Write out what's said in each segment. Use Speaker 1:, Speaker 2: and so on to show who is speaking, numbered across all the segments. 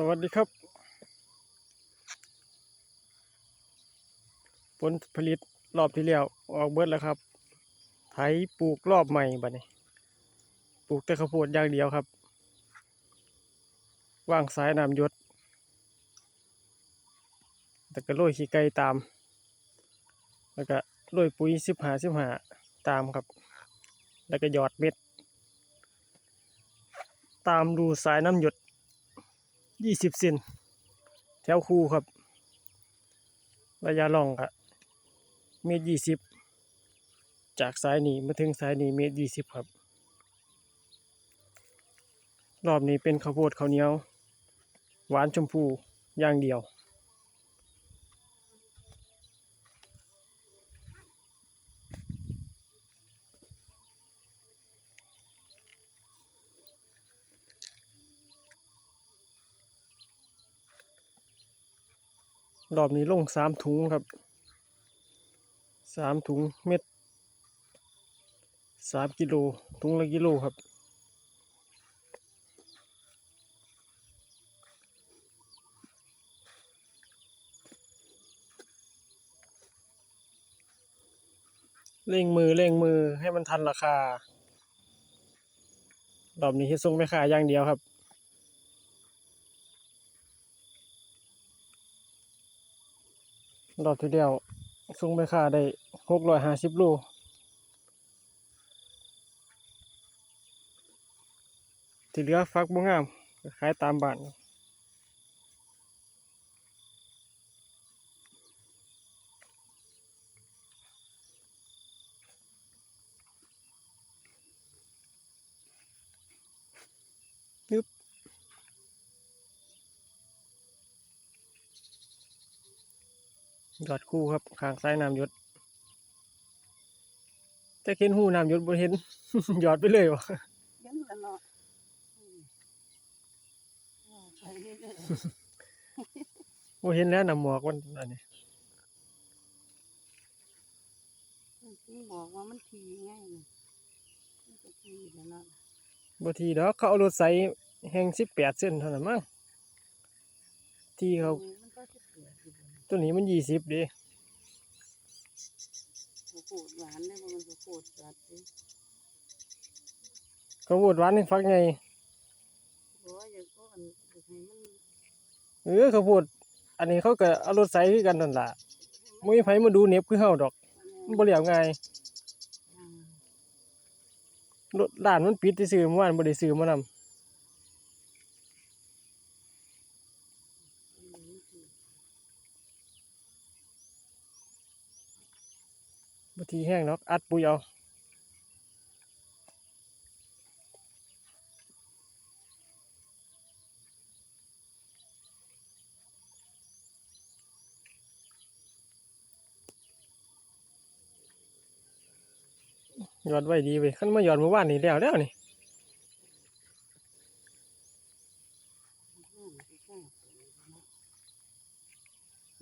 Speaker 1: สวัสดีครับ ผลผลิตรอบที่แล้วออกเบิดแล้วครับ ไถปลูกรอบใหม่บัดนี้ ปลูกแต่ข้าวโพดอย่างเดียวครับ ว่างสายน้ำหยศ แต่ก็โรยขี้ไก่ตาม แล้วก็โรยปุ๋ยสิบหาสิบหาตามครับ แล้วก็หยอดเม็ด ตามรูสายน้ำหยด ยี่สิบเซนแถวคูครับ ระยะล่องครับเมตรยี่สิบจากสายนี้มาถึงสายนี้เมตรยี่สิบครับ รอบนี้เป็นข้าวโพดข้าวเหนียว หวานชมพูอย่างเดียว รอบนี้ลงสามถุงครับสามถุงเม็ดสามกิโลถุงละกิโลครับเร่งมือเร่งมือให้มันทันราคารอบนี้ให้ส่งไปขายอย่างเดียวครับ รอบที่เดียวส่งไปค่าได้หกร้อยห้าสิบโลที่เหลือฟักบ่งามขายตามบ้าน ยอดคู่ครับข้างซ้ายน้ำหยดแต่เห็นหูน้ำหยดบ่เห็นหยอดไปเลยวะ
Speaker 2: เห็นแล้วเนาะอืมว่าไปเรื่อย
Speaker 1: บ่เห็นแล้วน้ำหมอกมันอันนี้
Speaker 2: ๆที่บอกว่ามันทีไงน่ะมันก็ทีแล้วเนาะ
Speaker 1: บ่ทีดอกเขาเอารถไสแห่งสิบแปดเส้นเท่านั้นมั้งที่เขา ตัวนี้มันยี่สิบเด้
Speaker 2: ข้าวโพดหวานเนี่ยมันข้าวโพดจัดเลย
Speaker 1: เขาโวดหวานให้ฟักไง
Speaker 2: เพราะว่าอย่างก็อันอยากให้มัน
Speaker 1: เออเขาโวดอันนี้เขาก็เอารถไสคือกันนั่นล่ะบ่มีไผมาดูเหน็บคือเฮาดอก มันบ่เลียวง่าย
Speaker 2: อ่าร
Speaker 1: ถร้านมันปิดซื่อๆเมื่อวานบ่ได้ซื้อมานำ
Speaker 2: มันมีที
Speaker 1: บ่ ทีแห้งดอกอัดปุ๋ยเอาหยอดไว้ดีเว้ยคันมาหยอดเมื่อวานนี้แล้วแล้วนี่
Speaker 2: ห้ามไปแค่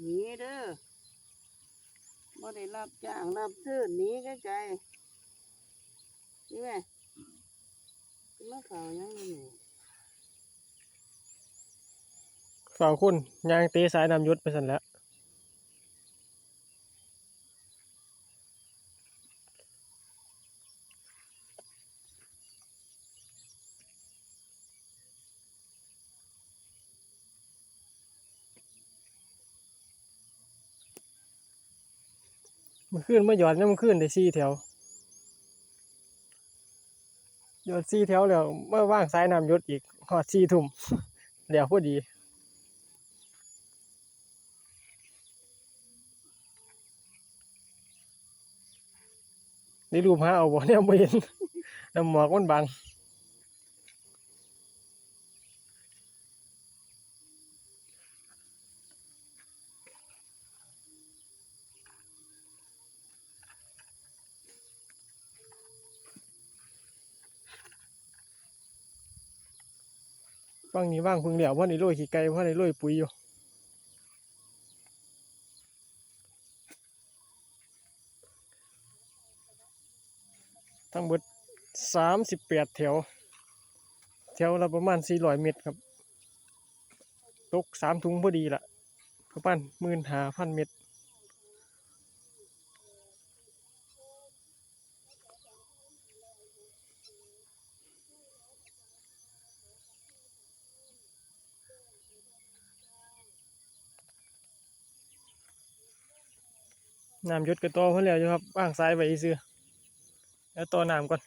Speaker 2: หนีเด้อ บ่ได้รับจ้างรับซื้อหนีไกลๆนี่แม่มาข่ายังอยู่
Speaker 1: ฝ่าคุณยางตีสายนำยุทธไปสั่นแล้ว มันขึ้นมาหยอดเนี่มันขึ้นได้สี่แถวหยอดสี่แถวแล้วเมื่อว่างสายน้ำหยศอีกหอดสี่ทุ่มเดี๋ยวพอดีนี่รูปหาเอาบ่เนี่ยไม่เห็นน้ำหมอกมันบัง ฟังนี่ว่างพึ่งเหลียวพราะในโรยขี้ไก่พราะในโรยปุ๋ยอยู่ทั้งหมดสามสิบแปดแถว แถวละประมาณสี่ร้อยเมตรครับ ตกสามถุงพอดีละประมาณหมื่นหาพันเม็ด น้ำหยดกระต่อเพิ่นแล้วอยู่ครับว่างสายไว้ซื้อแล้วต่อน้ำก่อน